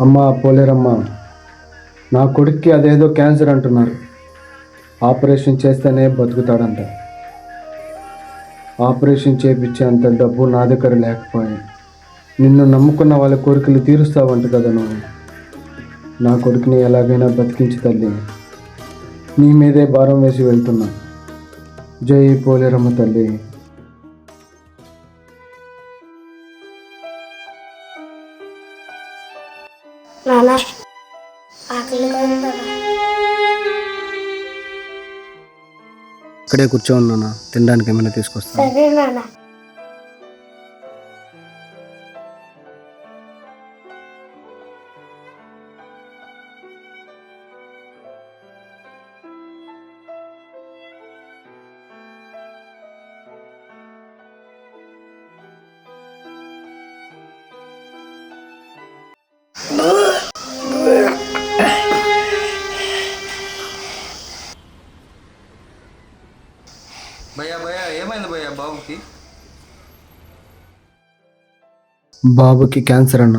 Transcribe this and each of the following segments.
అమ్మ పోలేరమ్మ నా కొడుక్కి అదేదో క్యాన్సర్ అంటున్నారు. ఆపరేషన్ చేస్తేనే బతుకుతాడంట. ఆపరేషన్ చేపించే అంత డబ్బు నా దగ్గర లేకపోయాయి నిన్ను నమ్ముకున్న వాళ్ళ కోరికలు తీరుస్తావంట కదా నువ్వు. నా కొడుకుని ఎలాగైనా బతికించి తల్లి. నీ మీదే భారం వేసి వెళ్తున్నా. జై పోలేరమ్మ తల్లి. నాన్న ఆకలి కదా ఇక్కడే కూర్చో ఉన్నానా తినడానికి ఏమైనా తీసుకొస్తా సరే నాన్న భయ్యా భయ్యా ఏమైంది భయ్యా బాబుకి? బాబుకి క్యాన్సర్ అన్న.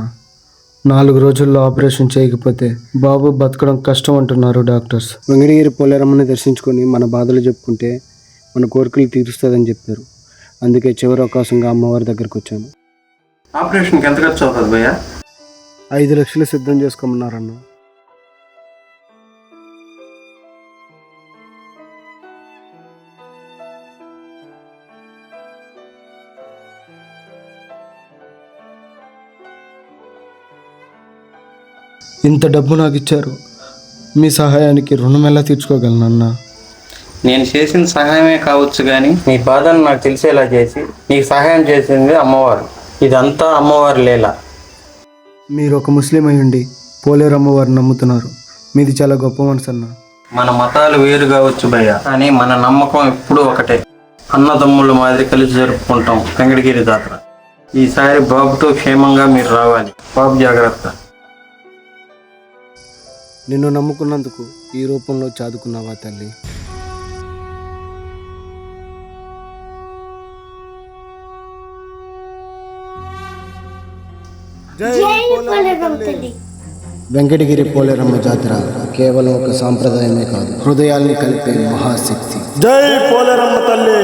నాలుగు రోజుల్లో ఆపరేషన్ చేయకపోతే బాబు బతకడం కష్టం అంటున్నారు డాక్టర్స్. వెంకటగిరి పోలేరమ్మని దర్శించుకొని మన బాధలు చెప్పుకుంటే మన కోరికలు తీరుస్తుందని చెప్పారు. అందుకే చివరి అవకాశంగా అమ్మవారి దగ్గరికి వచ్చాను. ఆపరేషన్కి ఎంత ఖర్చు అవుతుంది భయ్యా? ఐదు లక్షలు సిద్ధం చేసుకోమన్నారన్న. ఇంత డబ్బు నాకు ఇచ్చారు మీ సహాయానికి రుణం ఎలా తీర్చుకోగలనన్నా నేను చేసిన సహాయమే కావచ్చు కానీ నీ బాధను నాకు తెలిసేలా చేసి నీకు సహాయం చేసింది అమ్మవారు. ఇదంతా అమ్మవారి లీల. మీరు ఒక ముస్లిం అయ్యుండి పోలేరమ్మ వారిని నమ్ముతున్నారు. మీది చాలా గొప్ప మనసు అన్న. మన మతాలు వేరు కావచ్చు భయ్య కానీ మన నమ్మకం ఎప్పుడూ ఒకటే. అన్నదమ్ముల మాదిరి కలిసి జరుపుకుంటాం వెంకటగిరి జాతర. ఈసారి బాబుతో క్షేమంగా మీరు రావాలి. బాబు జాగ్రత్త. నిన్ను నమ్ముకున్నందుకు ఈ రూపంలో చాదుకున్నావా తల్లి? జై పోలేరమ్మ తల్లి. వెంకటగిరి పోలేరమ్మ జాతర కేవలం ఒక సాంప్రదాయమే కాదు. హృదయాల్ని కలిపే మహాశక్తి. జై పోలేరమ్మ తల్లి.